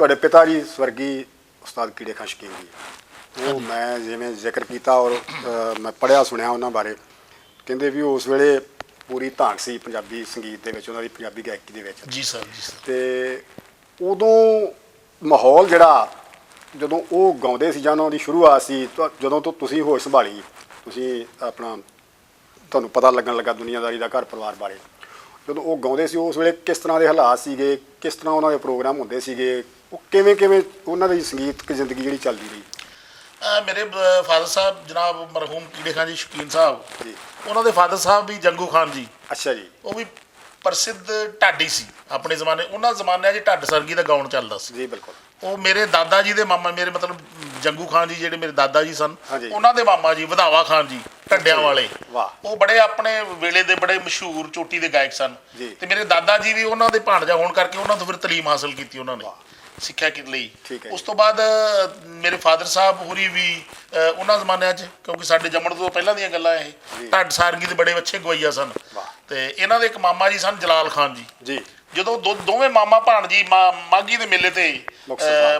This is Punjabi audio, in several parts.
ਤੁਹਾਡੇ ਪਿਤਾ ਜੀ ਸਵਰਗੀ ਉਸਤਾਦ ਕੀੜੇ ਖਾਂ ਸ਼ਕੀਨ ਜੀ। ਉਹ ਮੈਂ ਜਿਵੇਂ ਜ਼ਿਕਰ ਕੀਤਾ ਔਰ ਅ, ਮੈਂ ਪੜਿਆ ਸੁਣਿਆ ਉਹਨਾਂ ਬਾਰੇ। ਕਹਿੰਦੇ ਵੀ ਉਸ ਵੇਲੇ ਪੂਰੀ ਧਾਂਕ ਸੀ ਪੰਜਾਬੀ ਸੰਗੀਤ ਦੇ ਵਿੱਚ ਉਹਨਾਂ ਦੀ ਪੰਜਾਬੀ ਗਾਇਕੀ ਦੇ ਵਿੱਚ। ਜੀ ਸਰ ਜੀ ਸਰ। ਤੇ ਉਦੋਂ ਮਾਹੌਲ ਜਿਹੜਾ ਜਦੋਂ ਉਹ ਗਾਉਂਦੇ ਸੀ ਜਾਂ ਉਹਨਾਂ ਦੀ ਸ਼ੁਰੂਆਤ ਸੀ ਤੁਹਾ- ਜਦੋਂ ਤੋਂ ਤੁਸੀਂ ਹੋਸ਼ ਸੰਭਾਲੀ ਤੁਸੀਂ ਆਪਣਾ ਤੁਹਾਨੂੰ ਪਤਾ ਲੱਗਣ ਲੱਗਾ ਦੁਨੀਆਦਾਰੀ ਦਾ ਘਰ ਪਰਿਵਾਰ ਬਾਰੇ। ਜਦੋਂ ਉਹ ਗਾਉਂਦੇ ਸੀ ਉਸ ਵੇਲੇ ਕਿਸ ਤਰ੍ਹਾਂ ਦੇ ਹਾਲਾਤ ਸੀਗੇ ਕਿਸ ਤਰ੍ਹਾਂ ਉਹਨਾਂ ਦੇ ਪ੍ਰੋਗਰਾਮ ਹੁੰਦੇ ਸੀਗੇ ਉਹ ਕਿਵੇਂ ਕਿਵੇਂ ਉਹਨਾਂ ਦੀ ਸੰਗੀਤਕ ਜ਼ਿੰਦਗੀ ਜਿਹੜੀ ਚੱਲਦੀ ਰਹੀ? ਅਹ ਮੇਰੇ ਫਾਦਰ ਸਾਹਿਬ ਜਨਾਬ ਮਰਹੂਮ ਕੀੜੇ ਖਾਨ ਜੀ ਸ਼ਕੀਨ ਸਾਹਿਬ। ਜੀ। ਉਹਨਾਂ ਦੇ ਫਾਦਰ ਸਾਹਿਬ ਵੀ ਜੰਗੂ ਖਾਨ ਜੀ। ਅੱਛਾ ਜੀ। ਉਹ ਵੀ ਪ੍ਰਸਿੱਧ ਢਾਡੀ ਸੀ ਆਪਣੇ ਜ਼ਮਾਨੇ ਉਹਨਾਂ ਜ਼ਮਾਨਿਆਂ 'ਚ ਢੱਡ ਸਰਗੀ ਦਾ ਗਾਉਣ ਚੱਲਦਾ ਸੀ। ਜੀ ਬਿਲਕੁਲ। ਉਹ ਮੇਰੇ ਦਾਦਾ ਜੀ ਦੇ ਮਾਮਾ ਮੇਰੇ ਮਤਲਬ ਜੰਗੂ ਖਾਨ ਜੀ ਜਿਹੜੇ ਮੇਰੇ ਦਾਦਾ ਜੀ ਸਨ ਹਾਂਜੀ। ਉਹਨਾਂ ਦੇ ਮਾਮਾ ਜੀ ਵਧਾਵਾ ਖਾਨ ਜੀ ਢੱਡਿਆਂ ਵਾਲੇ। ਵਾਹ। ਉਹ ਬੜੇ ਆਪਣੇ ਵੇਲੇ ਦੇ ਬੜੇ ਮਸ਼ਹੂਰ ਚੋਟੀ ਦੇ ਗਾਇਕ ਸਨ। ਜੀ। ਤੇ ਮੇਰੇ ਦਾਦਾ ਜੀ ਵੀ ਉਹਨਾਂ ਦੇ ਭਾਣਜਾ ਹੋਣ ਕਰਕੇ ਉਹਨਾਂ ਤੋਂ ਫਿਰ ਤਾਲੀਮ ਹਾਸਲ ਕੀਤੀ ਉਹਨਾਂ ਨੇ। ਵਾਹ। ਸਿੱਖਿਆ ਕਿ ਲਈ। ਠੀਕ ਹੈ ਉਸ ਤੋਂ ਬਾਅਦ ਮੇਰੇ ਫਾਦਰ ਸਾਹਿਬ ਹੋਰੀ ਵੀ ਉਹਨਾਂ ਜ਼ਮਾਨਿਆਂ 'ਚ ਕਿਉਂਕਿ ਸਾਡੇ ਜੰਮਣ ਤੋਂ ਪਹਿਲਾਂ ਦੀਆਂ ਗੱਲਾਂ ਇਹ। ਢੱਡ ਸਾਰਗੀ ਦੇ ਬੜੇ ਅੱਛੇ ਗਵਈਆ ਸਨ। ਤੇ ਇਹਨਾਂ ਦੇ ਇੱਕ ਮਾਮਾ ਜੀ ਸਨ ਜਲਾਲ ਖਾਨ ਜੀ। ਜੀ। ਜਦੋਂ ਦੋਵੇਂ ਮਾਮਾ ਭਾਣਜੀ ਮਾ- ਮਾਘੀ ਦੇ ਮੇਲੇ ਤੇ।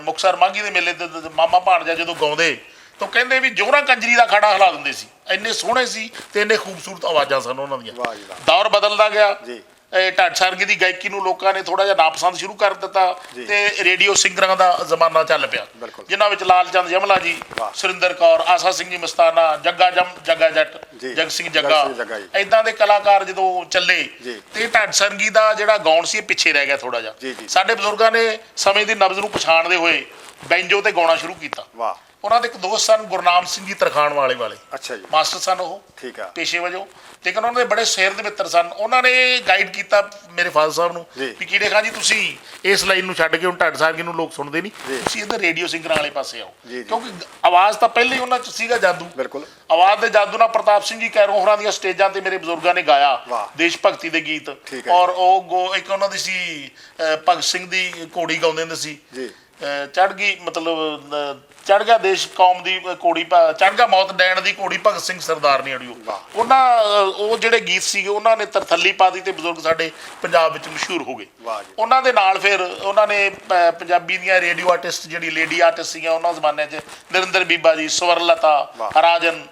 ਮੁਕਤਸਰ ਮਾਘੀ ਦੇ ਮੇਲੇ ਤੇ ਮਾਮਾ ਭਾਣਜਾ ਜਦੋਂ ਗਾਉਂਦੇ ਤਾਂ ਕਹਿੰਦੇ ਵੀ ਜੋਰਾ ਕੰਜਰੀ ਦਾ ਖੜਾ ਹਿਲਾ ਦਿੰਦੇ ਸੀ। ਇੰਨੇ ਸੋਹਣੇ ਸੀ ਤੇ ਇੰਨੇ ਖੂਬਸੂਰਤ ਆਵਾਜ਼ਾਂ ਸਨ ਉਹਨਾਂ ਦੀਆਂ। ਦੌਰ ਬਦਲਦਾ ਗਿਆ। ਜੀ। ਇਹ ਢੱਡ ਸਰਗੀ ਦੀ ਗਾਇਕੀ ਨੂੰ ਲੋਕਾਂ ਨੇ ਥੋੜਾ ਜਿਹਾ ਨਾਪਸੰਦ ਸ਼ੁਰੂ ਕਰ ਦਿੱਤਾ। ਤੇ ਰੇਡੀਓ ਸਿੰਗਰਾਂ ਦਾ ਜ਼ਮਾਨਾ ਚੱਲ ਪਿਆ। ਜਿਨ੍ਹਾਂ ਵਿੱਚ ਲਾਲ ਚੰਦ ਯਮਲਾ ਜੀ। ਸੁਰਿੰਦਰ ਕੌਰ ਆਸਾ ਸਿੰਘ ਜੀ ਮਸਤਾਨਾ ਜੱਗਾ ਜਮ ਜੱਗਾ ਜੱਟ। ਜਗ ਸਿੰਘ ਜਗ। ਇਦਾਂ ਦੇ ਕਲਾਕਾਰ ਜਦੋਂ ਚੱਲੇ। ਤੇ ਢੱਡ ਸਰਗੀ ਦਾ ਜਿਹੜਾ ਗਾਉਣ ਸੀ ਪਿੱਛੇ ਰਹਿ ਗਿਆ ਥੋੜਾ ਜਿਹਾ। ਸਾਡੇ ਬਜ਼ੁਰਗਾਂ ਨੇ ਸਮੇਂ ਦੀ ਨਬਜ਼ ਨੂੰ ਪਛਾਣਦੇ ਹੋਏ ਬੈਂਜੋ ਤੇ ਗਾਉਣਾ ਸ਼ੁਰੂ ਕੀਤਾ। ਵਾਹ। ਉਹਨਾਂ ਦੇ ਇੱਕ ਦੋਸਤ ਸਨ ਗੁਰਨਾਮ ਸਿੰਘ ਜੀ ਤਰਖਾਣ ਵਾਲੇ ਵਾਲੇ। ਅੱਛਾ ਜੀ। ਮਾਸਟਰ ਸਨ ਉਹ। ਠੀਕ ਆ। ਪੇਸ਼ੇ ਵਜੋਂ। ਲੇਕਿਨ ਉਹਨਾਂ ਦੇ ਬੜੇ ਸ਼ੇਰ ਦੇ ਮਿੱਤਰ ਸਨ। ਉਹਨਾਂ ਨੇ ਗਾਈਡ ਕੀਤਾ ਮੇਰੇ ਫਾਦਰ ਸਾਹਿਬ ਨੂੰ ਜੀ। ਵੀ ਕੀੜੇ ਖਾਨ ਜੀ ਤੁਸੀਂ ਇਸ ਲਾਈਨ ਨੂੰ ਛੱਡ ਕੇ ਹੁਣ ਢੱਡ ਸਾਹਿਬ ਨੂੰ ਲੋਕ ਸੁਣਦੇ ਨਹੀਂ। ਜੀ। ਤੁਸੀਂ ਇੱਧਰ ਰੇਡੀਓ ਸਿੰਗਰਾਂ ਵਾਲੇ ਪਾਸੇ ਆਓ। ਜੀ, ਜੀ। ਕਿਉਂਕਿ ਆਵਾਜ਼ ਤਾਂ ਪਹਿਲੇ ਹੀ ਉਹਨਾਂ 'ਚ ਸੀਗਾ ਜਾਦੂ। ਬਿਲਕੁਲ। ਆਵਾਜ਼ ਦੇ ਜਾਦੂ ਨਾਲ ਪ੍ਰਤਾਪ ਸਿੰਘ ਜੀ ਕੈਰੋਂ ਹੋਰਾਂ ਦੀਆਂ ਸਟੇਜਾਂ ਤੇ ਮੇਰੇ ਬਜ਼ੁਰਗਾਂ ਨੇ ਗਾਇਆ ਵਾਹ। ਦੇਸ਼ ਭਗਤੀ ਦੇ ਗੀਤ। ਠੀਕ ਹੈ। ਔਰ ਉਹ ਗੋ- ਇੱਕ ਉਹਨਾਂ ਦੀ ਸੀ ਅਹ, ਭਗਤ ਸਿੰਘ ਦੀ ਘੋੜੀ ਗਾਉਂਦੇ ਹੁੰਦੇ ਸੀ। ਜੀ। ਚੜ ਗਈ ਮਤਲਬ ਚੜ ਗਿਆ ਦੇਸ਼ ਕੌਮ ਦੀ ਘੋੜੀ ਚੜ ਗਿਆ ਮੌਤ ਡੈਣ ਦੀ ਘੋੜੀ ਭਗਤ ਸਿੰਘ ਸਰਦਾਰ ਨੇ ਅੜਿਓ। ਉਹਨਾਂ ਉਹ ਜਿਹੜੇ ਗੀਤ ਸੀਗੇ ਉਹਨਾਂ ਨੇ ਤਰਥੱਲੀ ਪਾਤੀ ਤੇ ਬਜ਼ੁਰਗ ਸਾਡੇ ਪੰਜਾਬ ਵਿੱਚ ਮਸ਼ਹੂਰ ਹੋ ਗਏ। ਉਹਨਾਂ ਦੇ ਨਾਲ ਫਿਰ ਉਹਨਾਂ ਨੇ ਪੰਜਾਬੀ ਦੀਆਂ ਰੇਡੀਓ ਆਰਟਿਸਟ ਜਿਹੜੀ ਲੇਡੀ ਆਰਟਿਸਟ ਸੀਗੀਆਂ ਉਹਨਾਂ ਜ਼ਮਾਨਿਆਂ 'ਚ ਨਰਿੰਦਰ ਬੀਬਾ ਜੀ ਸਵਰਲਤਾ ਵਾਹ। ਰਾਜਨ।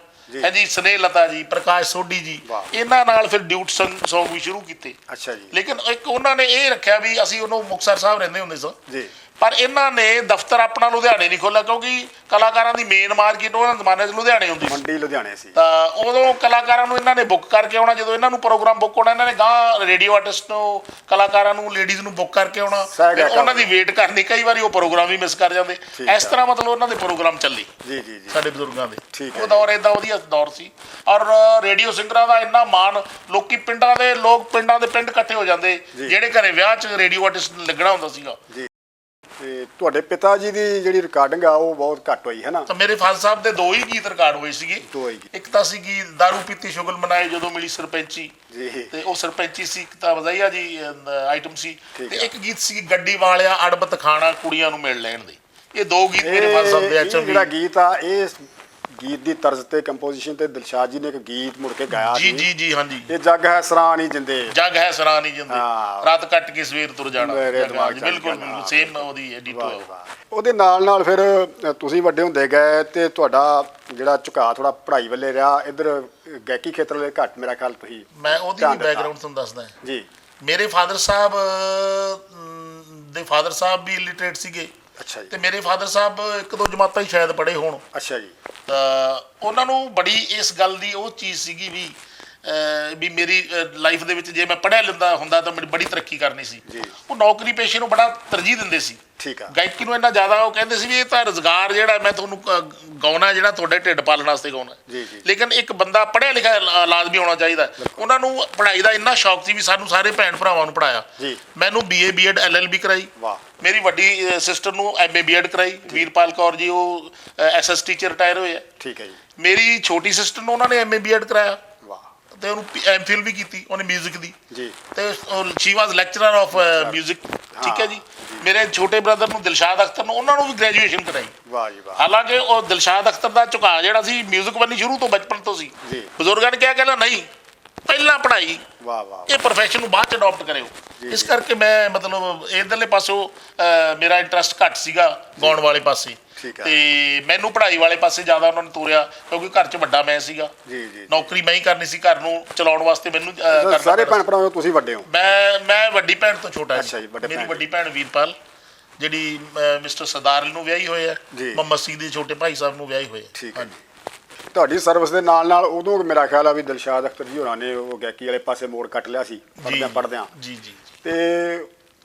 ਹੈ ਜੀ ਸਨੇਹ ਲਤਾ ਜੀ ਪ੍ਰਕਾਸ਼ ਸੋਢੀ ਜੀ। ਇਹਨਾਂ ਨਾਲ ਫਿਰ ਡਿਊਟ ਸੌਂਗ ਵੀ ਸ਼ੁਰੂ ਕੀਤੇ ਅੱਛਾ ਜੀ ਲੇਕਿਨ ਇੱਕ ਉਹਨਾਂ ਨੇ ਇਹ ਰੱਖਿਆ ਵੀ ਅਸੀਂ ਉਹਨੂੰ ਮੁਕਤਸਰ ਸਾਹਿਬ ਰਹਿੰਦੇ ਹੁੰਦੇ ਸਾਂ ਜੀ ਪਰ ਇਹਨਾਂ ਨੇ ਦਫ਼ਤਰ ਆਪਣਾ ਲੁਧਿਆਣੇ ਨਹੀਂ ਖੋਲ੍ਹਿਆ ਕਿਉਂਕਿ ਕਲਾਕਾਰਾਂ ਦੀ ਮੇਨ ਮਾਰਕੀਟ ਉਹਨਾਂ ਜ਼ਮਾਨੇ 'ਚ ਲੁਧਿਆਣੇ ਹੁੰਦੀ ਸੀ। ਮੰਡੀ ਲੁਧਿਆਣੇ ਸੀ। ਤਾਂ ਉਦੋਂ ਕਲਾਕਾਰਾਂ ਨੂੰ ਇਹਨਾਂ ਨੇ ਬੁੱਕ ਕਰਕੇ ਆਉਣਾ ਜਦੋਂ ਇਹਨਾਂ ਨੂੰ ਪ੍ਰੋਗਰਾਮ ਬੁੱਕ ਹੋਣਾ ਇਹਨਾਂ ਨੇ ਗਾਂ ਰੇਡੀਓ ਆਰਟਿਸਟ ਨੂੰ ਕਲਾਕਾਰਾਂ ਨੂੰ ਲੇਡੀਜ਼ ਨੂੰ ਬੁੱਕ ਕਰਕੇ ਆਉਣਾ। ਸਹਿ ਗਿਆ ਫਿਰ ਉਹਨਾਂ। ਦੀ ਵੇਟ ਕਰਨੀ ਕਈ ਵਾਰੀ ਉਹ ਪ੍ਰੋਗਰਾਮ ਵੀ ਮਿਸ ਕਰ ਜਾਂਦੇ। ਠੀਕ ਇਸ ਤਰ੍ਹਾਂ ਮਤਲਬ ਉਹਨਾਂ ਦੇ ਪ੍ਰੋਗਰਾਮ ਚੱਲੇ ਜੀ ਜੀ ਜੀ। ਸਾਡੇ ਬਜ਼ੁਰਗਾਂ ਦੇ। ਠੀਕ ਹੈ। ਉਹ ਦੌਰ ਇਦਾਂ ਵਧੀਆ ਦੌਰ ਸੀ। ਔਰ ਰੇਡੀਓ ਸਿੰਗਰਾਂ ਦਾ ਇੰਨਾ ਮਾਣ ਲੋਕੀ ਪਿੰਡਾਂ ਦੇ ਲੋਕ ਪਿੰਡਾਂ ਦੇ ਪਿੰਡ ਇਕੱਠੇ ਹੋ ਜਾਂਦੇ। ਜਿਹੜੇ ਘਰੇ ਵਿਆਹ 'ਚ ਰੇਡੀਓ ਆਰਟਿਸਟ ਲੱਗਣਾ ਹੁੰਦਾ ਸੀਗਾ ਜੀ। ਤੇ ਤੁਹਾਡੇ ਪਿਤਾ ਜੀ ਦੀ ਜਿਹੜੀ ਰਿਕਾਰਡਿੰਗ ਆ ਉਹ ਬਹੁਤ ਘੱਟ ਹੋਈ ਹੈ ਨਾ? ਤਾਂ ਮੇਰੇ ਫਾਦਰ ਸਾਹਿਬ ਦੇ ਦੋ ਹੀ ਗੀਤ ਰਿਕਾਰਡ ਹੋਏ ਸੀਗੇ। ਦੋ ਹੀ ਗੀਤ। ਇੱਕ ਤਾਂ ਸੀ ਗੀਤ दारू ਪੀਤੀ ਸ਼ੁਗਲ ਮਨਾਏ ਜਦੋਂ ਮਿਲੀ ਸਰਪੰਚੀ। ਜੀ। ਤੇ ਉਹ ਸਰਪੰਚੀ ਸੀ ਇੱਕ ਤਾਂ ਵਜ਼ਾਈਆ ਜੀ ਆਈਟਮ ਸੀ। ਠੀਕ ਤੇ। ਇੱਕ ਗੀਤ ਸੀ ਗੱਡੀ ਵਾਲਿਆ ਅੜਬਤ ਖਾਣਾ ਕੁੜੀਆਂ ਨੂੰ ਮਿਲ ਲੈਣ ਦੇ। ਇਹ ਦੋ ਗੀਤ ਮੇਰੇ ਫਾਦਰ ਸਾਹਿਬ ਦੇ ਇਹ ਐਚਐਮ ਜਿਹੜਾ ਗੀਤ ਆ ਇਹ ਗੀਤ ਦੀ ਤਰਜ਼ ਤੇ ਕੰਪੋਜੀਸ਼ਨ ਤੇ ਦਿਲਸ਼ਾਦ ਜੀ ਨੇ ਇੱਕ ਗੀਤ ਮੁੜ ਕੇ ਗਾਇਆ ਜੀ ਜੀ ਜੀ ਹਾਂਜੀ। ਇਹ ਜੱਗ ਹੈ ਸਰਾਂ ਨਹੀਂ ਜਿੰਦੇ। ਜਗ ਹੈ ਸਰਾਂ ਨਹੀਂ ਜਿੰਦੇ। ਹਾਂ। ਰਾਤ ਕੱਟ ਕੇ ਸਵੇਰ ਤੁਰ ਜਾਣਾ। ਮੇਰੇ ਦਿਮਾਗ ਚ ਬਿਲਕੁਲ ਸੇਮ ਉਹਦੀ ਐਡੀਟੋ ਵਾਹ ਵਾਹ। ਉਹਦੇ ਨਾਲ ਨਾਲ ਫਿਰ ਅ, ਤੁਸੀਂ ਵੱਡੇ ਹੁੰਦੇ ਗਏ ਤੇ ਤੁਹਾਡਾ ਜਿਹੜਾ ਝੁਕਾਅ ਥੋੜਾ ਪੜ੍ਹਾਈ ਵੱਲੇ ਰਿਹਾ। ਇਧਰ ਗਾਇਕੀ ਖੇਤਰ ਵੱਲੇ ਘੱਟ ਮੇਰਾ ਖਿਆਲ ਤੁਸੀਂ ਮੈਂ ਉਹਦੀ ਧਿਆਨ ਦਿੱਤਾ। ਬੈਕਗ੍ਰਾਉਂਡ ਤੁਹਾਨੂੰ ਦੱਸਦਾ ਜੀ। ਮੇਰੇ ਫਾਦਰ ਸਾਹਿਬ ਅਮ, ਦੇ ਫਾਦਰ ਸਾਹਿਬ ਵੀ ਇਲਿਟਰੇਟ ਸੀਗੇ। ਅੱਛਾ ਜੀ। ਤੇ ਮੇਰੇ ਫਾਦਰ ਸਾਹਿਬ ਇੱਕ ਦੋ ਜਮਾਤਾਂ ਹੀ ਸ਼ਾਇਦ ਪੜ੍ਹੇ ਹੋਣ। ਅੱਛਾ ਜੀ। ਤਾਂ ਉਹਨਾਂ ਨੂੰ ਬੜੀ ਇਸ ਗੱਲ ਦੀ ਉਹ ਚੀਜ਼ ਸੀਗੀ ਵੀ ਵੀ ਮੇਰੀ ਲਾਈਫ ਦੇ ਵਿੱਚ ਜੇ ਮੈਂ ਪੜ੍ਹਿਆ ਲੈਂਦਾ ਹੁੰਦਾ ਤਾਂ ਮੇਰੀ ਬੜੀ ਤਰੱਕੀ ਕਰਨੀ ਸੀ। ਉਹ ਨੌਕਰੀ ਪੇਸ਼ੇ ਨੂੰ ਬੜਾ ਤਰਜੀਹ ਦਿੰਦੇ ਸੀ। ਠੀਕ ਆ। ਗਾਇਕੀ ਨੂੰ ਇੰਨਾ ਜ਼ਿਆਦਾ ਉਹ ਕਹਿੰਦੇ ਸੀ ਵੀ ਇਹ ਤਾਂ ਰੋਜ਼ਗਾਰ ਜਿਹੜਾ ਮੈਂ ਤੁਹਾਨੂੰ ਗਾਉਣਾ ਜਿਹੜਾ ਤੁਹਾਡੇ ਢਿੱਡ ਪਾਲਣ ਵਾਸਤੇ ਗਾਉਣਾ ਜੀ, ਜੀ। ਲੇਕਿਨ ਇੱਕ ਬੰਦਾ ਪੜ੍ਹਿਆ ਲਿਖਿਆ ਲਾਜ਼ਮੀ ਹੋਣਾ ਚਾਹੀਦਾ ਉਹਨਾਂ ਨੂੰ ਪੜ੍ਹਾਈ ਦਾ ਇੰਨਾ ਸ਼ੌਕ ਸੀ ਵੀ ਸਾਨੂੰ ਸਾਰੇ ਭੈਣ ਭਰਾਵਾਂ ਨੂੰ ਪੜਾਇਆ ਜੀ। ਮੈਨੂੰ ਬੀਏ ਬੀਐਡ ਐਲਐਲਬੀ ਕਰਾਈ। ਵਾਹ। ਮੇਰੀ ਵੱਡੀ ਸਿਸਟਰ ਨੂੰ ਐਮਏ ਬੀਐਡ ਕਰਾਈ। ਵੀਰਪਾਲ ਕੌਰ ਜੀ ਉਹ ਐਸਐਸ ਟੀਚਰ ਰਿਟਾਇਰ ਹੋਏ ਆ। ਠੀਕ ਹੈ ਜੀ। ਮੇਰੀ ਛੋਟੀ ਸਿਸਟਰ ਨੂੰ ਉਹਨਾਂ ਨੇ ਐਮਏ ਬੀਐਡ ਕਰਾਇਆ। ਤੇ ਉਹਨੂੰ ਐਮਫਿਲ ਵੀ ਕੀਤੀ ਉਹਨੇ 뮤직 ਦੀ ਜੀ ਤੇ ਸ਼ੀ ਵਾਸ ਲੈਕਚਰਰ ਆਫ 뮤직 ਠੀਕ ਹੈ ਜੀ ਮੇਰੇ ਛੋਟੇ ਬ੍ਰਦਰ ਨੂੰ ਦਿਲਸ਼ਾਦ ਅਖਤਰ ਨੂੰ ਉਹਨਾਂ ਨੂੰ ਵੀ ਗ੍ਰੈਜੂਏਸ਼ਨ ਕਰਾਈ ਵਾਹ ਜੀ ਵਾਹ ਹਾਲਾਂਕਿ ਉਹ ਦਿਲਸ਼ਾਦ ਅਖਤਰ ਦਾ ਝੁਕਾਅ ਜਿਹੜਾ ਸੀ 뮤직 ਵੱਲ ਸ਼ੁਰੂ ਤੋਂ ਬਚਪਨ ਤੋਂ ਸੀ ਜੀ। ਬਜ਼ੁਰਗਾਂ ਨੇ ਕਿਹਾ ਕਹਿੰਦਾ ਨਹੀਂ ਪਹਿਲਾਂ ਪੜ੍ਹਾਈ ਵਾਹ ਵਾਹ ਇਹ profession ਨੂੰ ਬਾਅਦ ਚ ਅਡਾਪਟ ਕਰਿਓ ਇਸ ਕਰਕੇ ਮੈਂ ਮਤਲਬ ਇਧਰਲੇ ਪਾਸੋਂ ਅਹ, ਮੇਰਾ ਇੰਟਰਸਟ ਘੱਟ ਸੀਗਾ ਗਾਉਣ ਵਾਲੇ ਪਾਸੇ ਠੀਕ ਹੈ। ਤੇ ਮੈਨੂੰ ਪੜ੍ਹਾਈ ਵਾਲੇ ਪਾਸੇ ਜ਼ਿਆਦਾ ਉਹਨਾਂ ਨੇ ਤੋਰਿਆ ਕਿਉਂਕਿ ਘਰ 'ਚ ਵੱਡਾ ਮੈਂ ਸੀਗਾ। ਜੀ ਜੀ ਨੌਕਰੀ ਮੈਂ ਹੀ ਕਰਨੀ ਸੀ ਘਰ ਨੂੰ ਚਲਾਉਣ ਵਾਸਤੇ ਮੈਨੂੰ ਅਹ, ਸਰ, ਕਰਨਾ ਸਾਰੇ ਪੈਣਾ ਭੈਣ ਭਰਾਵਾਂ ਤੁਸੀਂ ਵੱਡੇ ਹੋ? ਮੈਂ ਮੈਂ ਵੱਡੀ ਭੈਣ ਤੋਂ ਛੋਟਾ ਅੱਛਾ ਜੀ, ਵੱਡੇ ਮੇਰੀ ਭੈਣ। ਵੱਡੀ ਭੈਣ ਵੀਰਪਾਲ ਜਿਹੜੀ ਮਿਸਟਰ ਸਰਦਾਰ ਨੂੰ ਵਿਆਹੀ ਹੋਏ ਹੈ ਜੀ। ਸਿੰਘ ਦੇ ਛੋਟੇ ਭਾਈ ਸਾਹਿਬ ਨੂੰ ਵਿਆਹੀ ਹੋਏ ਹੈ। ਠੀਕ ਹੈ ਤੁਹਾਡੀ ਸਰਵਿਸ ਦੇ ਨਾਲ ਨਾਲ ਉਦੋਂ ਮੇਰਾ ਖਿਆਲ ਆ ਵੀ ਦਿਲਸ਼ਾਦ ਅਖਤਰ ਜੀ ਹੋਰਾਂ ਨੇ ਉਹ ਗਾਇਕੀ ਵਾਲੇ ਪਾਸੇ ਮੋੜ ਕੱਟ ਲਿਆ ਸੀ ਪੜਦਿਆਂ ਪੜਦਿਆਂ ਜੀ ਜੀ। ਤੇ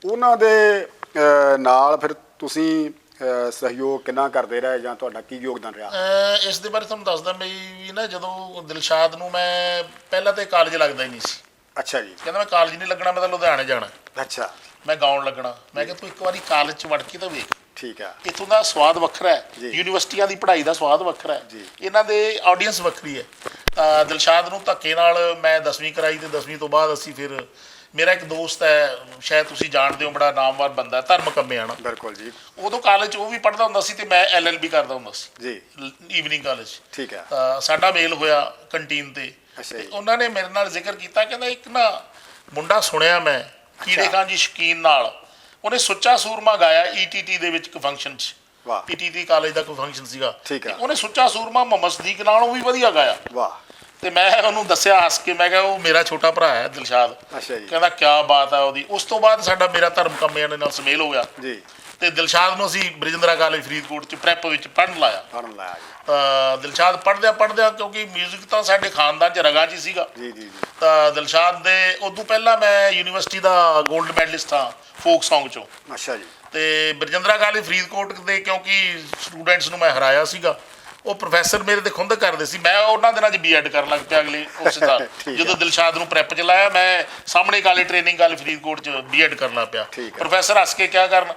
ਉਹਨਾਂ ਦੇ ਅਹ, ਨਾਲ ਫਿਰ ਤੁਸੀਂ ਸਹਿਯੋਗ ਕਿੰਨਾ ਕਰਦੇ ਰਹੇ ਜਾਂ ਤੁਹਾਡਾ ਕੀ ਯੋਗਦਾਨ ਰਿਹਾ? ਅਹ, ਇਸ ਦੇ ਬਾਰੇ ਤੁਹਾਨੂੰ ਦੱਸਦਾ ਮੈਂ ਵੀ ਨਾ ਜਦੋਂ ਦਿਲਸ਼ਾਦ ਨੂੰ ਮੈਂ ਪਹਿਲਾਂ ਤੇ ਕਾਲਜ ਲੱਗਦਾ ਹੀ ਨਹੀਂ ਸੀ। ਅੱਛਾ ਜੀ। ਕਹਿੰਦਾ ਮੈਂ ਕਾਲਜ ਨਹੀਂ ਲੱਗਣਾ ਮੈਂ ਤਾਂ ਲੁਧਿਆਣੇ ਜਾਣਾ। ਅੱਛਾ। ਮੈਂ ਗਾਉਣ ਲੱਗਣਾ। ਮੈਂ ਕਿਹਾ ਤੂੰ ਇੱਕ ਵਾਰੀ ਕਾਲਜ ਚ ਵੜ ਕੇ ਤਾਂ ਵੇਖ। ਠੀਕ ਆ। ਇੱਥੋਂ ਦਾ ਸਵਾਦ ਵੱਖਰਾ ਹੈ। ਯੂਨੀਵਰਸਿਟੀਆਂ ਦੀ ਪੜ੍ਹਾਈ ਦਾ ਸਵਾਦ ਵੱਖਰਾ ਹੈ। ਜੀ। ਇਹਨਾਂ ਦੇ ਆਡੀਅנס ਵੱਖਰੀ ਹੈ। ਤਾਂ ਦਿਲਸ਼ਾਦ ਨੂੰ ਧੱਕੇ ਨਾਲ ਮੈਂ 10ਵੀਂ ਕਰਾਈ ਤੇ 10ਵੀਂ ਤੋਂ ਬਾਅਦ ਅਸੀਂ ਫਿਰ ਮੇਰਾ ਇੱਕ ਦੋਸਤ ਹੈ ਸ਼ਾਇਦ ਤੁਸੀਂ ਜਾਣਦੇ ਹੋ ਬੜਾ ਨਾਮਵਰ ਬੰਦਾ ਹੈ ਧਰਮ ਕੰਮਿਆਣਾ ਬਿਲਕੁਲ ਜੀ। ਉਦੋਂ ਕਾਲਜ ਉਹ ਵੀ ਪੜ੍ਹਦਾ ਹੁੰਦਾ ਸੀ ਤੇ ਮੈਂ ਐਲਐਲਬੀ ਕਰਦਾ ਹੁੰਦਾ ਸੀ। ਜੀ। ਈਵਨਿੰਗ ਕਾਲਜ ਠੀਕ ਹੈ। ਤਾਂ ਸਾਡਾ ਮੇਲ ਹੋਇਆ ਕੰਟੀਨ ਤੇ। ਤੇ। ਉਹਨਾਂ ਨੇ ਮੇਰੇ ਨਾਲ ਜ਼ਿਕਰ ਕੀਤਾ ਕਹਿੰਦਾ ਇੱਕ ਨਾ ਮੁੰਡਾ ਸੁਣਿਆ ਮੈਂ ਕੀੜੇ ਖਾਂ ਜੀ ਸ਼ਕੀਨ ਨਾਲ। ਉਹਨੇ ਸੁੱਚਾ ਸੂਰਮਾ ਗਾਇਆ ਈਟੀਟੀ ਦੇ ਵਿੱਚ ਇੱਕ ਫੰਕਸ਼ਨ 'ਚ। ਵਾਹ। ਈਟੀਟੀ ਕਾਲਜ ਦਾ ਕੋਈ ਫੰਕਸ਼ਨ ਸੀਗਾ। ਉਹਨੇ ਸੁੱਚਾ ਸੂਰਮਾ ਮੁਹੰਮਦ ਸਦੀਕ ਨਾਲੋਂ ਵੀ ਵਧੀਆ ਗਾਇਆ। ਵਾਹ। ਤੇ ਮੈਂ ਉਹਨੂੰ ਦੱਸਿਆ ਹੱਸ ਕੇ ਮੈਂ ਕਿਹਾ ਉਹ ਮੇਰਾ ਛੋਟਾ ਭਰਾ ਹੈ ਦਿਲਸ਼ਾਦ। ਅੱਛਾ ਜੀ। ਕਹਿੰਦਾ ਕੀ ਬਾਤ ਆ ਉਹਦੀ। ਉਸ ਤੋਂ ਬਾਅਦ ਸਾਡਾ ਮੇਰਾ ਧਰਮ ਕੰਮਿਆਂ ਦੇ ਨਾਲ ਸਮੇਲ ਹੋ ਗਿਆ। ਜੀ। ਤੇ ਦਿਲਸ਼ਾਦ ਨੂੰ ਅਸੀਂ ਬ੍ਰਿਜਿੰਦਰਾ ਕਾਲਜ ਫਰੀਦਕੋਟ ਚ ਪ੍ਰੈਪ ਵਿੱਚ ਪੜਨ ਲਾਇਆ। ਪੜਨ ਲਾਇਆ ਤਾਂ ਦਿਲਸ਼ਾਦ ਪੜਦਿਆਂ ਪੜਦਿਆਂ ਕਿਉਂਕਿ 뮤직 ਤਾਂ ਸਾਡੇ ਖਾਨਦਾਨ ਚ ਰਗਾ ਜੀ ਸੀਗਾ। ਜੀ ਜੀ ਤਾਂ ਦਿਲਸ਼ਾਦ ਦੇ ਉਦੋਂ ਪਹਿਲਾਂ ਮੈਂ ਯੂਨੀਵਰਸਿਟੀ ਦਾ 골ਡ ਮੈਡਲਿਸਟ ਹਾਂ ਫੋਕ Song ਚੋਂ। ਅੱਛਾ ਜੀ। ਤੇ ਬ੍ਰਿਜਿੰਦਰਾ ਕਾਲਜ ਫਰੀਦਕੋਟ ਦੇ ਕਿਉਂਕਿ ਸਟੂਡੈਂਟਸ ਨੂੰ ਮੈਂ ਹਰਾਇਆ ਸੀਗਾ। ਉਹ ਪ੍ਰੋਫੈਸਰ ਮੇਰੇ ਤੇ ਖੁੰਦ ਕਰਦੇ ਸੀ ਮੈਂ ਉਹਨਾਂ ਦਿਨਾਂ 'ਚ ਬੀਐਡ ਕਰਨ ਲੱਗ ਪਿਆ ਅਗਲੇ ਉਸ ਸਾਲ। ਜਦੋਂ ਦਿਲਸ਼ਾਦ ਨੂੰ ਪ੍ਰੈਪ ਚ ਲਾਇਆ ਮੈਂ ਸਾਹਮਣੇ ਕਾਲਜ ਟ੍ਰੇਨਿੰਗ ਕਾਲਜ ਫਰੀਦਕੋਟ 'ਚ ਬੀਐਡ ਕਰਨ ਲੱਗ ਪਿਆ। ਪ੍ਰੋਫੈਸਰ ਹੱਸ ਕੇ ਕਿਆ ਕਰਨ?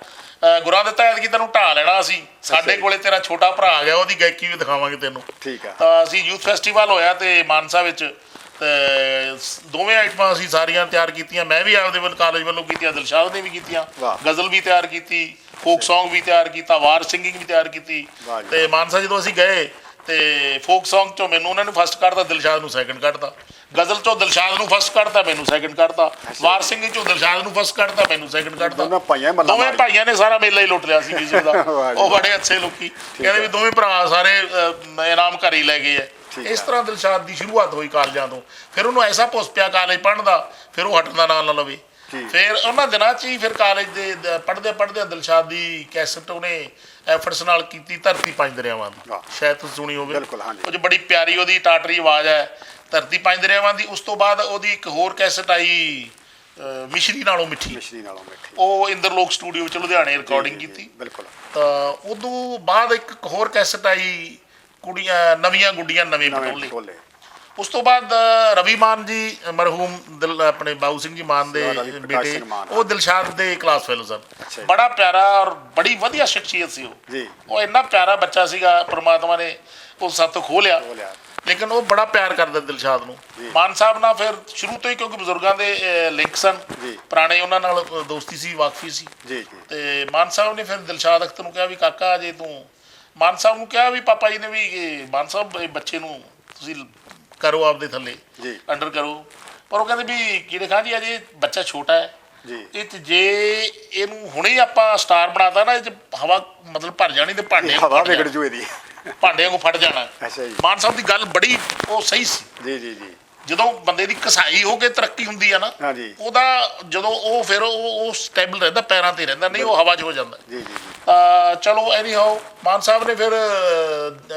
ਗੁਰਾਂ ਦਿੱਤਾ ਐਤਕੀ ਤੈਨੂੰ ਢਾ ਲੈਣਾ ਸੀ ਸਾਡੇ। ਕੋਲੇ ਤੇਰਾ ਛੋਟਾ ਭਰਾ ਆ ਗਿਆ ਉਹਦੀ ਗਾਇਕੀ ਵੀ ਦਿਖਾਵਾਂਗੇ ਤੈਨੂੰ। ਠੀਕ ਆ। ਤਾਂ ਅਸੀਂ ਯੂਥ ਫੈਸਟੀਵਲ ਹੋਇਆ ਤੇ ਮਾਨਸਾ ਵਿੱਚ ਤੇ ਦੋਵੇਂ ਆਈਟਮਾਂ ਅਸੀਂ ਸਾਰੀਆਂ ਤਿਆਰ ਕੀਤੀਆਂ। ਮੈਂ ਵੀ ਆਪਦੇ ਵੱਲ ਕਾਲਜ ਵੱਲੋਂ ਕੀਤੀਆਂ ਦਿਲਸ਼ਾਦ ਨੇ ਵੀ ਕੀਤੀਆਂ। ਗਜ਼ਲ ਵੀ ਤਿਆਰ ਕੀਤੀ। ਫੋਕ Song ਵੀ ਤਿਆਰ ਕੀਤਾ ਵਾਰ ਸਿੰਗਿੰਗ ਵੀ ਤਿਆਰ ਕੀਤੀ। ਤੇ ਮਾਨਸਾ ਜਦੋਂ ਅਸੀਂ ਗਏ ਤੇ ਫੋਕ Song ਚੋਂ ਮੈਨੂੰ ਉਹਨਾਂ ਨੇ ਫਸਟ ਕੱਢਤਾ ਦਿਲਸ਼ਾਦ ਨੂੰ ਸੈਕੰਡ ਕੱਢਤਾ ਗਜ਼ਲ ਚੋਂ ਦਿਲਸ਼ਾਦ ਨੂੰ ਫਸਟ ਕੱਢਤਾ ਮੈਨੂੰ ਸੈਕੰਡ ਕੱਢਤਾ ਵਾਰ ਸਿੰਗਿੰਗ ਚੋਂ ਦਿਲਸ਼ਾਦ ਨੂੰ ਫਸਟ ਕੱਢਤਾ ਮੈਨੂੰ ਸੈਕੰਡ ਕੱਢਤਾ ਦੋਨਾਂ ਭਾਈਆਂ ਮੱਲਾਂ ਦੋਵੇਂ। ਭਾਈਆਂ ਨੇ ਸਾਰਾ ਮੇਲਾ ਹੀ ਲੁੱਟ ਲਿਆ ਸੀ ਮਿਊਜ਼ਿਕ ਦਾ। ਉਹ ਬੜੇ ਅੱਛੇ ਲੋਕੀ ਕਹਿੰਦੇ ਵੀ ਦੋਵੇਂ ਭਰਾ ਸਾਰੇ ਇਨਾਮ ਘਰ ਹੀ ਲੈ ਗਏ ਐ ਇਸ। ਤਰ੍ਹਾਂ ਦਿਲਸ਼ਾਦ ਦੀ ਸ਼ੁਰੂਆਤ ਹੋਈ ਕਾਲਜਾਂ ਤੋਂ ਫਿਰ ਉਹਨੂੰ ਐਸਾ ਪੁੱਸ ਪਿਆ ਕਾਲਜ ਪੜ੍ਹਨ ਦਾ ਫਿਰ ਉਹ ਹਟਣ ਦਾ ਨਾਂ ਨਾ ਲਵੇ। ਫਿਰ ਉਹਨਾਂ ਦਿਨਾਂ 'ਚ ਹੀ ਫਿਰ ਕਾਲਜ ਦੇ ਪੜ੍ਹਦੇ ਪੜ੍ਹਦੇ ਦਿਲਸ਼ਾਦ ਦੀ ਕੈਸਟ ਉਹਨੇ ਐਫਰਟਸ ਨਾਲ ਕੀਤੀ ਧਰਤੀ ਪੰਜ ਦਰਿਆਵਾਂ ਦੀ। ਸ਼ਾਇਦ ਤੁਸੀਂ ਸੁਣੀ ਹੋਵੇ। ਬਿਲਕੁਲ, ਹਾਂਜੀ। ਉਹ 'ਚ ਬੜੀ ਪਿਆਰੀ ਉਹਦੀ ਟਾਟਰੀ ਆਵਾਜ਼ ਹੈ ਧਰਤੀ ਪੰਜ ਦਰਿਆਵਾਂ ਦੀ। ਉਸ ਤੋਂ ਬਾਅਦ ਉਹਦੀ ਇੱਕ ਹੋਰ ਕੈਸਟ ਆਈ ਮਿਸ਼ਰੀ ਨਾਲੋਂ ਮਿੱਠੀ। ਮਿਸ਼ਰੀ ਨਾਲੋਂ ਮਿੱਠੀ। ਉਹ ਇੰਦਰਲੋਕ ਸਟੂਡੀਓ ਵਿੱਚ ਲੁਧਿਆਣੇ ਰਿਕਾਰਡਿੰਗ ਜੀ, ਜੀ, ਕੀਤੀ। ਬਿਲਕੁਲ। ਤਾਂ ਉਦੋਂ ਬਾਅਦ ਇੱਕ ਹੋਰ ਕੈਸਟ ਆਈ ਕੁੜੀਆਂ ਨਵੀਆਂ ਗੁੱਡੀਆਂ ਨਵੇਂ ਪਟੋਲੇ। ਟੋਲੇ ਉਸ ਤੋਂ ਬਾਅਦ ਰਵੀ ਮਾਨ ਜੀ ਮਰਹੂਮ ਦਿਲ ਆਪਣੇ ਬਾਊ ਸਿੰਘ ਜੀ ਮਾਨ ਦੇ ਬੇਟੇ। ਉਹ ਦਿਲਸ਼ਾਦ ਦੇ ਕਲਾਸ ਫੈਲੋ ਸਨ। ਬੜਾ ਪਿਆਰਾ ਔਰ ਬੜੀ ਵਧੀਆ ਸ਼ਖਸੀਅਤ ਸੀ ਉਹ। ਜੀ। ਉਹ ਇੰਨਾ ਪਿਆਰਾ ਬੱਚਾ ਸੀਗਾ ਪ੍ਰਮਾਤਮਾ ਨੇ ਉਹ ਸਾਥੋਂ ਖੋਹ ਲਿਆ। ਲੇਕਿਨ ਉਹ ਬੜਾ ਪਿਆਰ ਕਰਦਾ ਦਿਲਸ਼ਾਦ ਨੂੰ। ਮਾਨ ਸਾਹਿਬ ਨਾਲ ਫਿਰ ਸ਼ੁਰੂ ਤੋਂ ਹੀ ਕਿਉਂਕਿ ਬਜ਼ੁਰਗਾਂ ਦੇ ਲਿੰਕ ਸਨ। ਪੁਰਾਣੇ ਉਹਨਾਂ ਨਾਲ ਦੋਸਤੀ ਸੀ ਵਾਕਫੀ ਸੀ। ਜੀ ਜੀ। ਤੇ ਮਾਨ ਸਾਹਿਬ ਨੇ ਫਿਰ ਦਿਲਸ਼ਾਦ ਅਖਤਰ ਨੂੰ ਕਿਹਾ ਵੀ ਕਾਕਾ ਜੇ ਤੂੰ ਮਾਨ ਸਾਹਿਬ ਨੂੰ ਕਿਹਾ ਵੀ ਪਾਪਾ ਜੀ ਨੇ ਵੀ ਮਾਨ ਸਾਹਿਬ ਬੱਚੇ ਨੂੰ ਤੁਸੀਂ ਕਰੋ ਆਪਦੇ ਥੱਲੇ ਜੀ। ਅੰਡਰ ਕਰੋ। ਪਰ ਉਹ ਕਹਿੰਦੇ ਵੀ ਕੀੜੇ ਖਾਂ ਜੀ ਅਜੇ ਬੱਚਾ ਛੋਟਾ ਹੈ। ਜੀ। ਇਹ ਜੇ ਇਹਨੂੰ ਹੁਣੇ ਹੀ ਆਪਾਂ ਸਟਾਰ ਬਣਾਤਾ ਨਾ ਇਹ 'ਚ ਹਵਾ ਮਤਲਬ ਭਰ ਜਾਣੀ ਤੇ ਭਾਂਡੇ ਹਵਾ ਵਿਗੜ। ਜੂ ਇਹਦੀ ਭਾਂਡਿਆਂ ਨੂੰ ਫਟ ਜਾਣਾ। ਅੱਛਾ ਜੀ। ਮਾਨ ਸਾਹਿਬ ਦੀ ਗੱਲ ਬੜੀ ਉਹ ਸਹੀ ਸੀ। ਜੀ ਜੀ ਜੀ। ਜਦੋਂ ਬੰਦੇ ਦੀ ਕਸਾਈ ਹੋ ਕੇ ਤਰੱਕੀ ਹੁੰਦੀ ਆ ਨਾ ਉਹਦਾ ਜਦੋਂ ਉਹ ਫਿਰ ਉਹ ਉਹ ਸਟੇਬਲ ਰਹਿੰਦਾ ਪੈਰਾਂ ਤੇ ਰਹਿੰਦਾ ਨਹੀਂ ਉਹ ਹਵਾ 'ਚ ਹੋ ਜਾਂਦਾ। ਜੀ ਜੀ ਜੀ। ਚਲੋ ਐਨੀ ਹਾਓ ਮਾਨ ਸਾਹਿਬ ਨੇ ਫਿਰ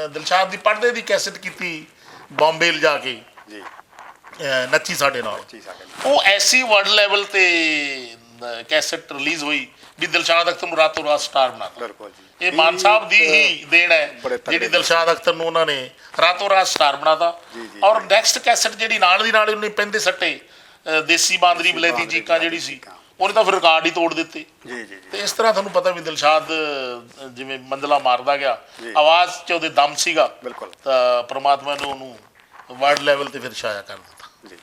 ਦਿਲਸ਼ਾਦ ਦੀ ਪੜ੍ਹਦੇ ਦੀ ਕੈਸਟ ਕੀਤੀ। ਬੰਬੇ ਲਿਜਾ ਕੇ ਜੀ। ਨੱਚੀ ਸਾਡੇ ਨਾਲ। ਉਹ ਐਸੀ ਵਰਲਡ ਲੈਵਲ ਤੇ ਕੈਸਟ ਰਿਲੀਜ਼ ਹੋਈ ਵੀ ਦਿਲਸ਼ਾਦ ਅਖਤਰ ਨੂੰ ਰਾਤੋਂ ਰਾਤ ਸਟਾਰ ਬਣਾਤਾ ਬਿਲਕੁਲ ਜੀ। ਇਹ ਮਾਨ ਸਾਹਿਬ ਦੀ ਹੀ ਦੇਣ ਹੈ ਜਿਹੜੀ ਦਿਲਸ਼ਾਦ ਅਖਤਰ ਨੂੰ ਉਹਨਾਂ ਨੇ ਰਾਤੋਂ ਰਾਤ ਸਟਾਰ ਬਣਾਤਾ ਔਰ ਨੈਕਸਟ ਕੈਸਟ ਜਿਹੜੀ ਨਾਲ ਦੀ ਨਾਲ ਉਹਨੇ ਪੈਂਦੇ ਸੱਟੇ ਦੇਸੀ ਬਾਂਦਰੀ ਬਲੈਤੀ ਬਾਂਦਰੀ ਚੀਕਾਂ ਜਿਹੜੀ ਸੀ। ਉਹਨੇ ਤਾਂ ਫਿਰ ਰਿਕਾਰਡ ਹੀ ਤੋੜ ਦਿੱਤੇ। ਜੀ ਜੀ ਜੀ। ਤੇ ਇਸ ਤਰ੍ਹਾਂ ਤੁਹਾਨੂੰ ਪਤਾ ਵੀ ਦਿਲਸ਼ਾਦ ਜਿਵੇਂ ਮੰਜ਼ਲਾ ਮਾਰਦਾ ਗਿਆ। ਆਵਾਜ਼ 'ਚ ਉਹਦੇ ਦਮ ਸੀਗਾ। ਬਿਲਕੁਲ। ਤਾਂ ਪ੍ਰਮਾਤਮਾ ਨੇ ਉਹਨੂੰ ਵਰਲਡ ਲੈਵਲ ਤੇ ਫਿਰ ਛਾਇਆ ਕਰ ਦਿੱਤਾ। ਜੀ।